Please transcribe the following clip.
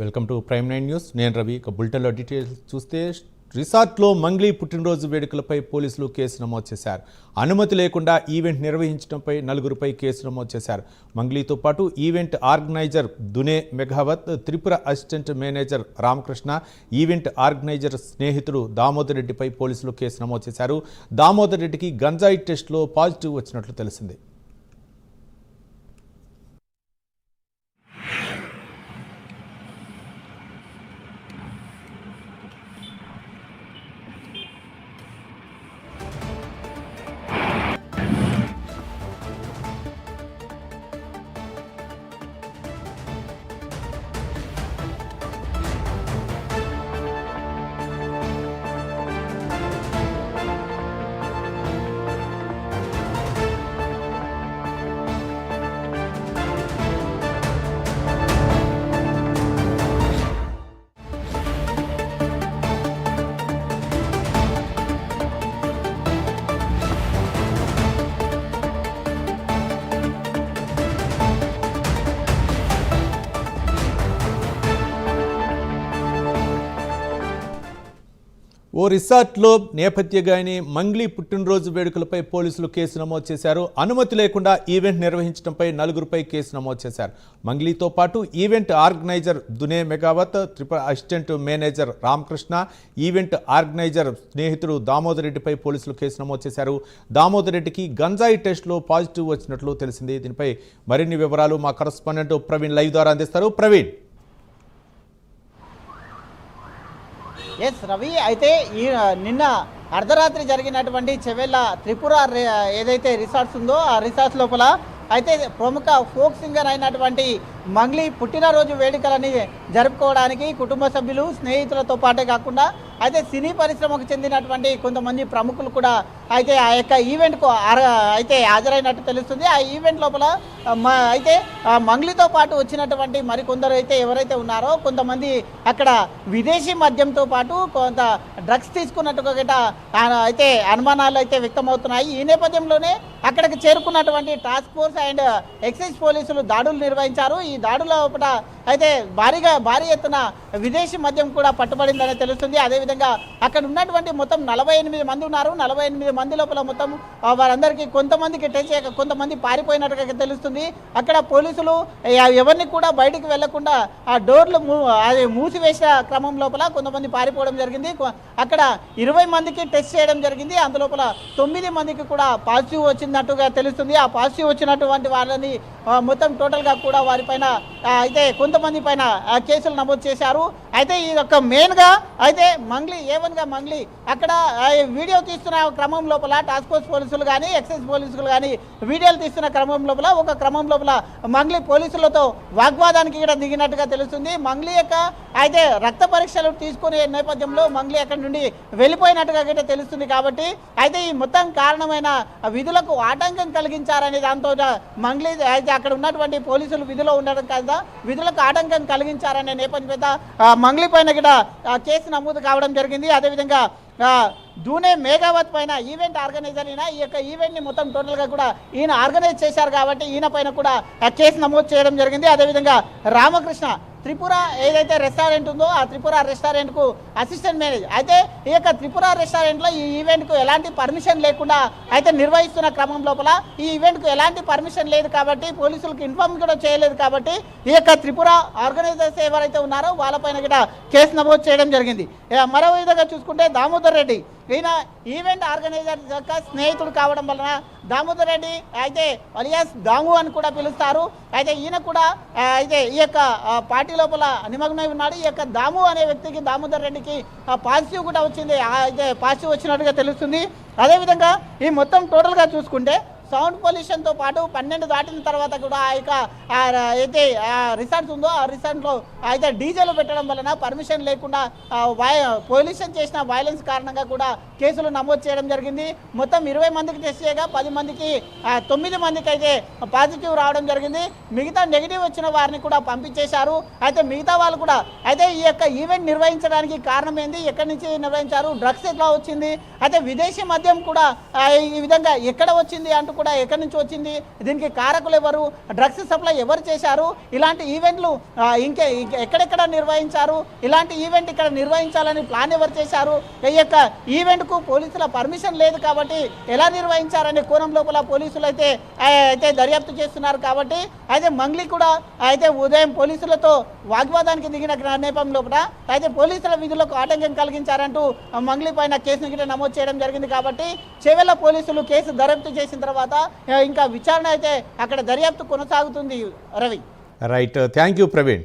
Welcome to prime nine news. నేను రవి. ఇక బులెటిన్లో డీటెయిల్స్ చూస్తే రిసార్ట్లో మంగ్లీ పుట్టినరోజు వేడుకలపై పోలీసులు కేసు నమోదు చేశారు. అనుమతి లేకుండా ఈవెంట్ నిర్వహించడంపై నలుగురిపై కేసు నమోదు చేశారు. మంగ్లీతో పాటు event organiser Dune Meghavath Tripura assistant manager Ramakrishna event organiser స్నేహితుడు దామోదర్ రెడ్డిపై పోలీసులు కేసు నమోదు చేశారు. దామోదర్ రెడ్డికి గంజాయి టెస్ట్లో పాజిటివ్ వచ్చినట్లు తెలిసింది. ఓ రిసార్ట్లో నేపథ్య గాయని మంగ్లీ పుట్టినరోజు వేడుకలపై పోలీసులు కేసు నమోదు చేశారు. అనుమతి లేకుండా ఈవెంట్ నిర్వహించడంపై నలుగురిపై కేసు నమోదు చేశారు. మంగ్లీతో పాటు event organiser Dune Megavath Tripura assistant manager Ramakrishna event organiser స్నేహితుడు దామోదర్ రెడ్డిపై పోలీసులు కేసు నమోదు చేశారు. దామోదర్ రెడ్డికి గంజాయి టెస్ట్లో పాజిటివ్ వచ్చినట్లు తెలిసింది. దీనిపై మరిన్ని వివరాలు మా కరస్పాండెంట్ ప్రవీణ్ లైవ్ ద్వారా అందిస్తారు. ప్రవీణ్. ఎస్ రవి అయితే ఈ నిన్న అర్ధరాత్రి జరిగినటువంటి చెవెళ్ళ త్రిపుర ఏదైతే రిసార్ట్స్ ఉందో ఆ రిసార్ట్స్ లోపల అయితే ప్రముఖ ఫోక్ సింగర్ అయినటువంటి మంగ్లీ పుట్టినరోజు వేడుకలని జరుపుకోవడానికి కుటుంబ సభ్యులు స్నేహితులతో పాటే కాకుండా అయితే సినీ పరిశ్రమకు చెందినటువంటి కొంతమంది ప్రముఖులు కూడా అయితే ఆ యొక్క ఈవెంట్కు అయితే హాజరైనట్టు తెలుస్తుంది. ఆ ఈవెంట్ లోపల అయితే మంగ్లీతో పాటు వచ్చినటువంటి మరికొందరు అయితే ఎవరైతే ఉన్నారో కొంతమంది అక్కడ విదేశీ మద్యంతో పాటు కొంత డ్రగ్స్ తీసుకున్నట్టుగా గిట్ట అయితే అనుమానాలు అయితే వ్యక్తమవుతున్నాయి. ఈ నేపథ్యంలోనే అక్కడికి చేరుకున్నటువంటి టాస్క్ ఫోర్స్ అండ్ ఎక్సైజ్ పోలీసులు దాడులు నిర్వహించారు. ఈ ఈ దాడుల లోపల అయితే భారీగా భారీ ఎత్తున విదేశీ మద్యం కూడా పట్టుబడిందని తెలుస్తుంది. అదేవిధంగా అక్కడ ఉన్నటువంటి మొత్తం నలభై ఎనిమిది మంది ఉన్నారు. నలభై ఎనిమిది మంది లోపల మొత్తం వారందరికీ కొంతమందికి టెస్ట్ చేయక కొంతమంది పారిపోయినట్టుగా తెలుస్తుంది. అక్కడ పోలీసులు ఎవరిని కూడా బయటికి వెళ్ళకుండా ఆ డోర్లు అది మూసివేసిన క్రమం లోపల కొంతమంది పారిపోవడం జరిగింది. అక్కడ ఇరవై మందికి టెస్ట్ చేయడం జరిగింది. అందులోపల తొమ్మిది మందికి కూడా పాజిటివ్ వచ్చినట్టుగా తెలుస్తుంది. ఆ పాజిటివ్ వచ్చినటువంటి వాళ్ళని మొత్తం టోటల్గా కూడా వారిపైన అయితే అయితే మంది పైన కేసులు నమోదు చేశారు. అయితే ఈ యొక్క మెయిన్గా అయితే మంగ్లీ ఏవన్గా మంగ్లీ అక్కడ వీడియో తీస్తున్న క్రమం లోపల టాస్క్ ఫోర్స్ పోలీసులు కానీ ఎక్సైజ్ పోలీసులు కానీ వీడియోలు తీస్తున్న క్రమం లోపల ఒక క్రమం లోపల మంగ్లీ పోలీసులతో వాగ్వాదానికి కూడా దిగినట్టుగా తెలుస్తుంది. మంగ్లీ యొక్క అయితే రక్త పరీక్షలు తీసుకునే నేపథ్యంలో మంగ్లీ అక్కడి నుండి వెళ్ళిపోయినట్టుగా కూడా తెలుస్తుంది కాబట్టి అయితే ఈ మొత్తం కారణమైన విధులకు ఆటంకం కలిగించారనే దాంతో మంగ్లీ అయితే అక్కడ ఉన్నటువంటి పోలీసులు విధిలో ఉండడం కదా? విధులకు ఆటంకం కలిగించారనే నేపథ్యం మంగ్లీ పైన కూడా ఆ, కేసు నమోదు కావడం జరిగింది. అదేవిధంగా దూనే మేఘావత్ పైన ఈవెంట్ ఆర్గనైజర్ అయినా ఈ యొక్క ఈవెంట్ని మొత్తం టోటల్గా కూడా ఈయన ఆర్గనైజ్ చేశారు కాబట్టి ఈయన పైన కూడా ఆ కేసు నమోదు చేయడం జరిగింది. అదేవిధంగా రామకృష్ణ త్రిపుర ఏదైతే రెస్టారెంట్ ఉందో ఆ త్రిపుర రెస్టారెంట్కు అసిస్టెంట్ మేనేజర్ అయితే ఈ యొక్క త్రిపుర రెస్టారెంట్లో ఈ ఈవెంట్కు ఎలాంటి పర్మిషన్ లేకుండా అయితే నిర్వహిస్తున్న క్రమం లోపల ఈ ఈవెంట్కు ఎలాంటి పర్మిషన్ లేదు కాబట్టి పోలీసులకు ఇన్ఫార్మ్ కూడా చేయలేదు కాబట్టి ఈ యొక్క త్రిపుర ఆర్గనైజర్స్ ఎవరైతే ఉన్నారో వాళ్ళపైన కూడా కేసు నమోదు చేయడం జరిగింది. మరో విధంగా చూసుకుంటే దామోదర్ రెడ్డి ఈయన ఈవెంట్ ఆర్గనైజర్ యొక్క స్నేహితుడు కావడం వలన దామోదర్ రెడ్డి అయితే అలియాస్ దాము అని కూడా పిలుస్తారు. అయితే ఈయన కూడా అయితే ఈ యొక్క పార్టీ లోపల నిమగ్నమై ఉన్నాడు. ఈ యొక్క దాము అనే వ్యక్తికి దామోదర్ రెడ్డికి పాజిటివ్ కూడా వచ్చింది. అయితే పాజిటివ్ వచ్చినట్టుగా తెలుస్తుంది. అదేవిధంగా ఈ మొత్తం టోటల్గా చూసుకుంటే సౌండ్ పొల్యూషన్తో పాటు పన్నెండు దాటిన తర్వాత కూడా ఆ యొక్క అయితే రిసార్ట్స్ ఉందో ఆ రిసార్ట్లో అయితే డీజేలు పెట్టడం వలన పర్మిషన్ లేకుండా వై పొల్యూషన్ చేసిన వైలెన్స్ కారణంగా కూడా కేసులు నమోదు చేయడం జరిగింది. మొత్తం ఇరవై మందికి టెస్ట్ చేయగా పది మందికి తొమ్మిది మందికి అయితే పాజిటివ్ రావడం జరిగింది. మిగతా నెగిటివ్ వచ్చిన వారిని కూడా పంపించేశారు. అయితే మిగతా వాళ్ళు కూడా అయితే ఈ యొక్క ఈవెంట్ నిర్వహించడానికి కారణం ఏంది? ఎక్కడి నుంచి నిర్వహించారు? డ్రగ్స్ ఎట్లా వచ్చింది? అయితే విదేశీ మద్యం కూడా ఈ విధంగా ఎక్కడ వచ్చింది అంటూ కూడా ఎక్కడి నుంచి వచ్చింది? దీనికి కారకులు ఎవరు? డ్రగ్స్ సప్లై ఎవరు చేశారు? ఇలాంటి ఈవెంట్లు ఇంకే ఎక్కడెక్కడ నిర్వహించారు? ఇలాంటి ఈవెంట్ ఇక్కడ నిర్వహించాలని ప్లాన్ ఎవరు చేశారు? ఈ యొక్క ఈవెంట్కు పోలీసుల పర్మిషన్ లేదు కాబట్టి ఎలా నిర్వహించారనే కోణం లోపల పోలీసులు అయితే అయితే దర్యాప్తు చేస్తున్నారు కాబట్టి అయితే మంగ్లీ కూడా అయితే ఉదయం పోలీసులతో వాగ్వాదానికి దిగిన నేపథ్యం లోపల అయితే పోలీసుల విధులకు ఆటంకం కలిగించారంటూ మంగ్లీ పైన కేసును గిట్ట నమోదు చేయడం జరిగింది కాబట్టి చెవెల పోలీసులు కేసు దర్యాప్తు చేసిన తర్వాత తర్వాత ఇంకా విచారణ అయితే అక్కడ దర్యాప్తు కొనసాగుతుంది Ravi. Right thank you Praveen